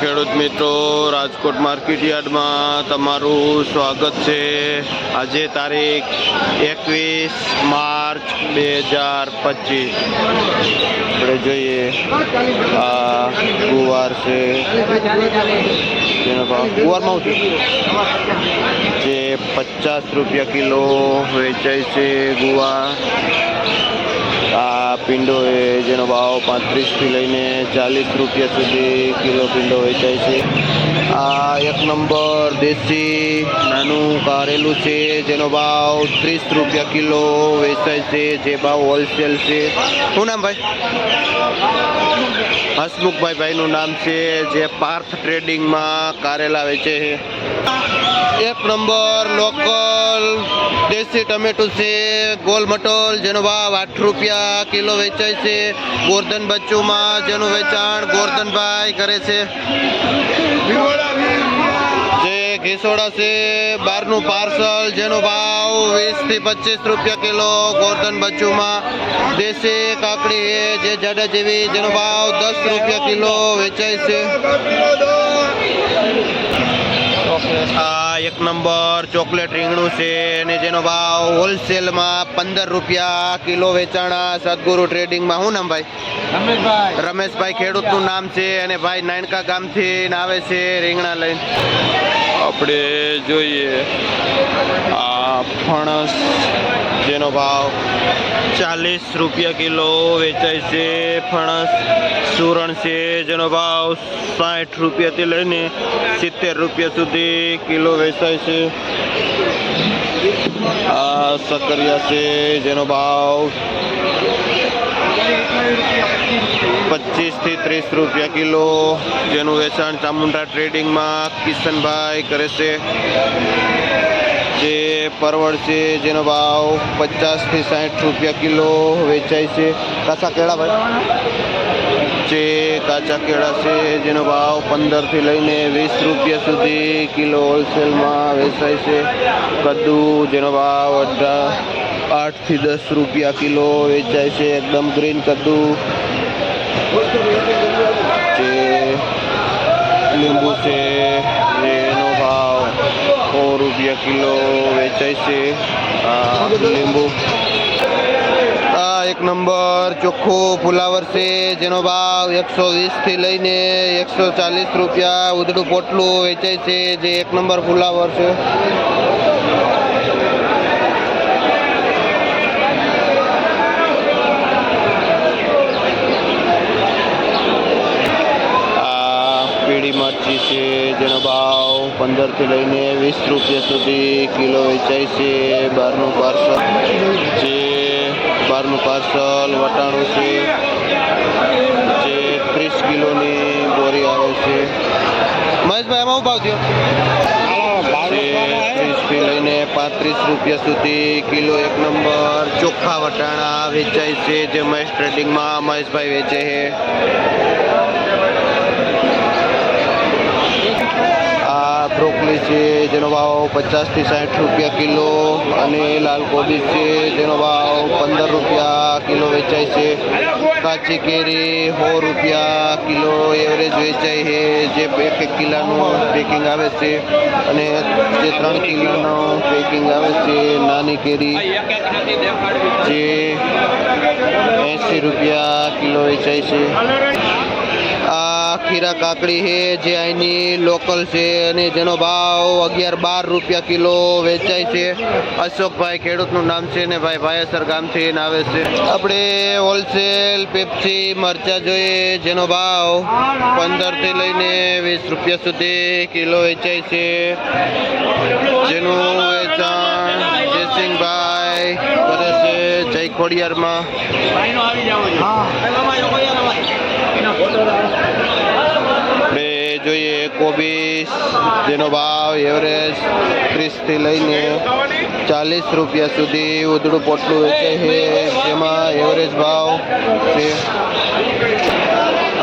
ખેડૂત મિત્રો, રાજકોટ માર્કેટ યાર્ડમાં તમારું સ્વાગત છે. આજે તારીખ એકવીસ માર્ચ બે હજાર પચીસ. આપણે જોઈએ, આ ગુવાર છે. જેનો ભાવ ગુવારમાં જે પચાસ રૂપિયા કિલો વેચાય છે ગુવાર. પીંડો એ જેનો ભાવ પાંત્રીસથી લઈને ચાલીસ રૂપિયા સુધી કિલો પિંડો વેચાય છે. આ એક નંબર દેશી નાનું કારેલું છે, જેનો ભાવ ત્રીસ રૂપિયા કિલો વેચાય છે, જે ભાવ હોલસેલ છે. શું નામ ભાઈ? હસમુખભાઈ ભાઈનું નામ છે, જે પાર્થ ટ્રેડિંગમાં કારેલા વેચે છે. એક નંબર લોકલ દેશી ટમેટું છે, ગોલ મટોલ, જેનો ભાવ આઠ રૂપિયા કિલો વેચાય છે. ગોરધન બચ્ચુમાં જેનું વેચાણ ગોરધનભાઈ કરે છે. ઘીસોડા છે, બહારનું પાર્સલ, જેનો ભાવ વીસથી પચીસ રૂપિયા કિલો, ગોર્ધન બચ્ચુમાં, દેશી કાકડી છે, જે જાડા જેવી, જેનો ભાવ દસ રૂપિયા કિલો વેચાય છે આ એક નંબર ચોકલેટ રીંગણું છે અને જેનો ભાવ હોલસેલમાં પંદર રૂપિયા કિલો વેચાણા સદગુરુ ટ્રેડિંગમાં શું નામ ભાઈ? રમેશભાઈ. રમેશભાઈ ખેડૂતનું નામ છે અને ભાઈ નાનકા ગામથી ને આવે છે રીંગણા લઈને. આપણે જોઈએ આ ફણસ જેનો ભાવ ચાલીસ રૂપિયા કિલો વેચાય છે ફણસ સુરણ છે, જેનો ભાવ સાઠ રૂપિયાથી લઈને સિત્તેર રૂપિયા સુધી કિલો વેચાય છે. આ સકરિયા છે, જેનો ભાવ પચીસથી ત્રીસ રૂપિયા કિલો, જેનું વેચાણ ચામુંડા ટ્રેડિંગમાં કિશનભાઈ કરે છે. જે પરવળ છે, જેનો ભાવ પચાસથી સાઠ રૂપિયા કિલો વેચાય છે. કાચા કેળા ભાઈ. જે કાચા કેળા છે, જેનો ભાવ પંદરથી લઈને વીસ રૂપિયા સુધી કિલો હોલસેલમાં વેચાય છે. કદ્દુ જેનો ભાવ અઢા આઠથી દસ રૂપિયા કિલો વેચાય છે. એકદમ ગ્રીન કદ્દુ જે લીંબુ છે રૂપિયા કિલો વેચાય છે. આ લીંબુ. એક નંબર ચોખ્ખું ફુલાવર છે, જેનો ભાવ એકસો વીસથી લઈને એકસો ચાલીસ રૂપિયા ઉદડું પોટલું વેચાય છે, જે એક નંબર ફુલાવર છે આ પીળી મરચી છે જેનો ભાવ પંદરથી લઈને વીસ રૂપિયા સુધી કિલો વેચાય છે બહારનું પાર્સલ. જે બહારનું પાર્સલ વટાણું છે, જે ત્રીસ કિલોની બોરી આવે છે. મહેશભાઈ એમાં શું થયો? ત્રીસથી લઈને પાંત્રીસ રૂપિયા સુધી કિલો એક નંબર ચોખ્ખા વટાણા વેચાય છે, જે મહેશ ટ્રેડિંગમાં મહેશભાઈ વેચે છે આ બ્રોકલી છે જેનો ભાવ પચાસથી સાઠ રૂપિયા કિલો અને લાલ કોબી છે, જેનો ભાવ પંદર રૂપિયા કિલો વેચાય છે. કાચી કેરી સો રૂપિયા કિલો એવરેજ વેચાય છે, જે એક એક કિલાનું પેકિંગ આવે છે અને જે ત્રણ કિલોનું પેકિંગ આવે છે, નાની કેરી જે એંસી રૂપિયા કિલો વેચાય છે. આ ખીરા કાકડી છે, જે અહીંની લોકલ છે અને જેનો ભાવ અગિયાર બાર રૂપિયા કિલો વેચાય છે. અશોકભાઈ ખેડૂતનું નામ છે ને ભાઈ ભાયસર ગામથી આવે છે. આપણે હોલસેલ પેપ્સી મરચા જોઈએ, જેનો ભાવ પંદરથી લઈને વીસ રૂપિયા સુધી કિલો વેચાય છે. જેનું વેચાણ જયસિંહભાઈ કરે છે જય ખોડિયારમાં આપણે જોઈએ કોબીસ જેનો ભાવ એવરેજ ત્રીસથી લઈને ચાલીસ રૂપિયા સુધી ઉધડું પોટલું વેચે છે. જેમાં એવરેજ ભાવ છે,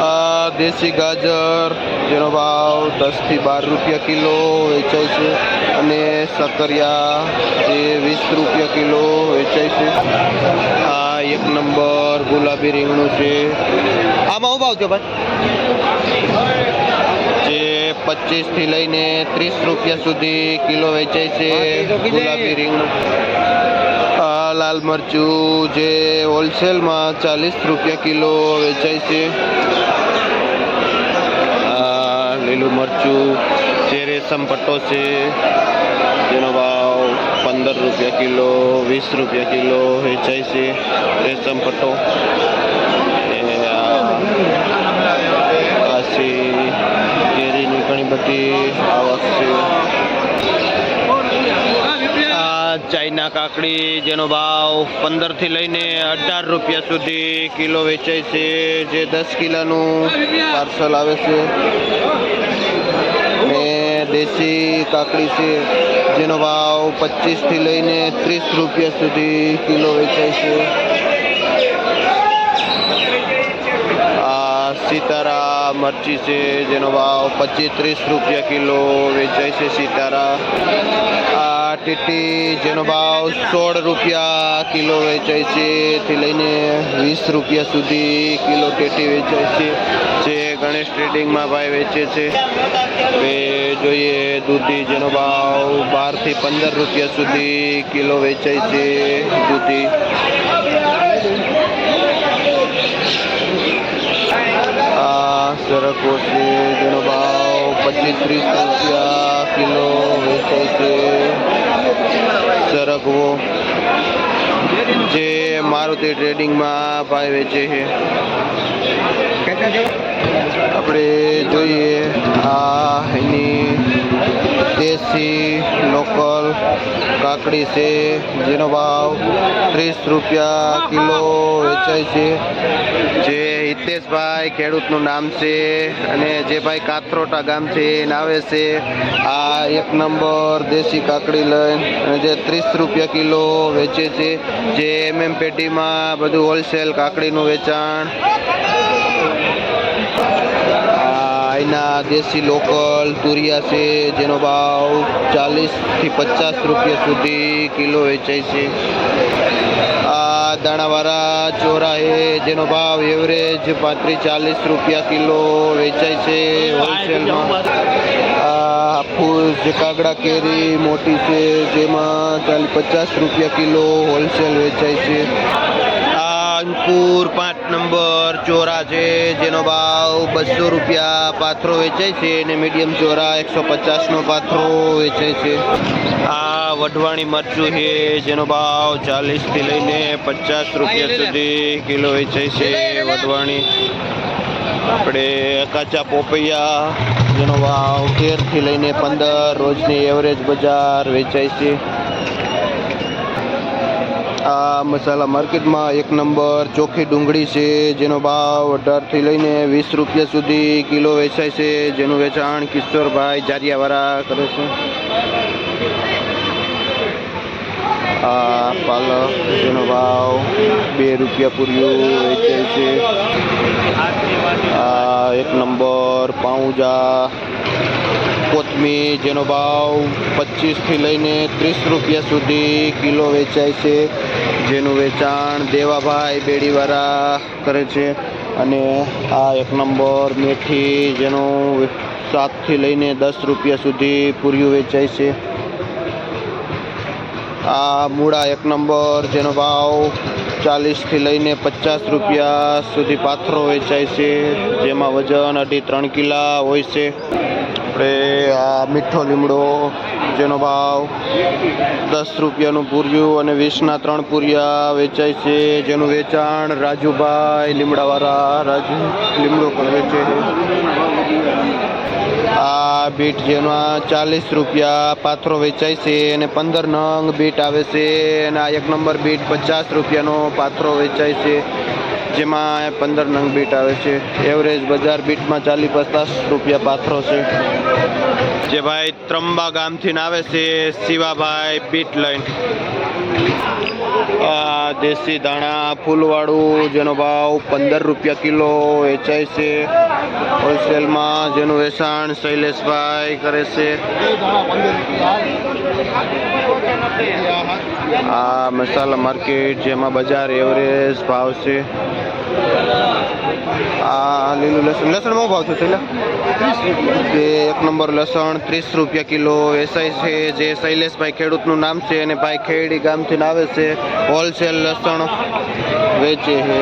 આ દેશી ગાજર, જેનો ભાવ દસથી બાર રૂપિયા કિલો વેચાય છે. અને સકરિયા જે વીસ રૂપિયા કિલો વેચાય છે. આ એક નંબર ગુલાબી રીંગણું છે. આમાં શું ભાવ છે ભાઈ? પચીસથી લઈને ત્રીસ રૂપિયા સુધી કિલો વેચાય છે. ગુલાબી રીંગણું આ લાલ મરચું જે હોલસેલમાં ચાલીસ રૂપિયા કિલો વેચાય છે. આ લીલું મરચું જે રેશમ પટ્ટો છે જેનો ભાવ પંદર રૂપિયા કિલો વીસ રૂપિયા કિલો વેચાય છે રેશમ પટ્ટો. બધી આવક છે આ ચાઈના કાકડી જેનો ભાવ પંદરથી લઈને અઢાર રૂપિયા સુધી કિલો વેચાય છે, જે દસ કિલોનું પાર્સલ આવે છે. ને દેશી કાકડી છે, જેનો ભાવ પચીસથી લઈને ત્રીસ રૂપિયા સુધી કિલો વેચાય છે. આ સિતારા મરચી છે જેનો ભાવ પચીસ ત્રીસ રૂપિયા કિલો વેચાય છે સિતારા આ ટીટી જેનો ભાવ સોળ રૂપિયા કિલો વેચાય છે થી લઈને વીસ રૂપિયા સુધી કિલો ટેટી વેચાય છે જે ગણેશ ટ્રેડિંગમાં ભાઈ વેચે છે હવે જોઈએ દૂધી જેનો ભાવ બારથી પંદર રૂપિયા સુધી કિલો વેચાય છે દૂધી આ સરકો છે જેનો ભાવ પચીસ ત્રીસ રૂપિયા કિલો વેચાય છે. સરગવો જે મારુતિ ટ્રેડિંગમાં ભાઈ વેચે છે. આપણે જોઈએ આ એની દેશી લોકલ કાકડી છે, જેનો ભાવ ત્રીસ રૂપિયા કિલો વેચાય છે. જે હિતેશભાઈ ખેડૂતનું નામ છે અને જે ભાઈ કાથરોટા ગામ છે એને આવે છે. આ એક નંબર દેશી કાકડી લઈને અને જે ત્રીસ રૂપિયા કિલો વેચે છે. જે એમએમ પેટીમાં બધું હોલસેલ કાકડીનું વેચાણ. અહીંના દેશી લોકલ તુરિયા છે, જેનો ભાવ ચાલીસથી પચાસ રૂપિયા સુધી કિલો વેચાય છે. દાણાવાળા ચોરા એ જેનો ભાવ એવરેજ પાંત્રીસ ચાલીસ રૂપિયા કિલો વેચાય છે હોલસેલમાં હાફૂસ કાગડા કેરી મોટી છે જેમાં ચાલીસ પચાસ રૂપિયા કિલો હોલસેલ વેચાય છે. અંકુર પાંચ નંબર ચોરા છે જેનો ભાવ બસો રૂપિયા પાથરો વેચાય છે અને મીડિયમ ચોરા એકસો પચાસનો પાથરો વેચાય છે. આ વઢવાણી મરચું છે જેનો ભાવ ચાલીસથી લઈને પચાસ રૂપિયા સુધી કિલો વેચાય છે વઢવાણી. આપણે કાચા પોપૈયા જેનો ભાવ તેરથી લઈને પંદર રોજની એવરેજ બજાર વેચાય છે. આ મસાલા માર્કેટમાં એક નંબર ચોખ્ખી ડુંગળી છે જેનો ભાવ અઢારથી લઈને વીસ રૂપિયા સુધી કિલો વેચાય છે જેનું વેચાણ કિશોરભાઈ જારિયાવાળા કરે છે. આ પાલક, જેનો ભાવ બે રૂપિયા પૂર્યું વેચાય છે. આ એક નંબર પાઉંજા. કોથમીર, જેનો ભાવ પચીસથી લઈને ત્રીસ રૂપિયા સુધી કિલો વેચાય છે. જેનું વેચાણ દેવાભાઈ બેડીવાળા કરે છે. અને આ એક નંબર મેથી, જેનું સાતથી લઈને દસ રૂપિયા સુધી પૂર્યું વેચાય છે. આ મૂળા એક નંબર, જેનો ભાવ ચાલીસથી લઈને પચાસ રૂપિયા સુધી પાથરો વેચાય છે, જેમાં વજન અઢી ત્રણ કિલા હોય છે. આપણે આ મીઠો લીમડો, જેનો ભાવ દસ રૂપિયાનું પૂર્યું અને વીસના ત્રણ પૂરિયા વેચાય છે, જેનું વેચાણ રાજુભાઈ લીમડાવાળા રાજુ લીમડો પણ વેચે છે. બીટ જેમાં ચાલીસ રૂપિયા પાથરો વેચાય છે અને પંદર નંગ બીટ આવે છે અને આ એક નંબર બીટ પચાસ રૂપિયાનો પાથરો વેચાય છે, જેમાં પંદર નંગ બીટ આવે છે. એવરેજ બજાર બીટમાં ચાલીસ પચાસ રૂપિયા પાથરો છે. જે ભાઈ ત્રંબા ગામથી આવે છે, શિવાભાઈ બીટ લઈને. આ દેશી ધાણા, ફૂલવાળું, જેનો ભાવ પંદર રૂપિયા કિલો વેચાય છે. હોલસેલમાં જેનું વેચાણ શૈલેષભાઈ કરે છે. આ મસાલા માર્કેટ જેમાં બજાર એવરેજ ભાવ છે. આ લીલું લસણ લસણ બહુ ભાવ છે એટલે એક નંબર લસણ, ત્રીસ રૂપિયા કિલો. એસઆઈ છે, જે શૈલેષભાઈ ખેડૂતનું નામ છે, અને ભાઈ ખેડી ગામથી આવે છે. હોલસેલ લસણ વેચે છે.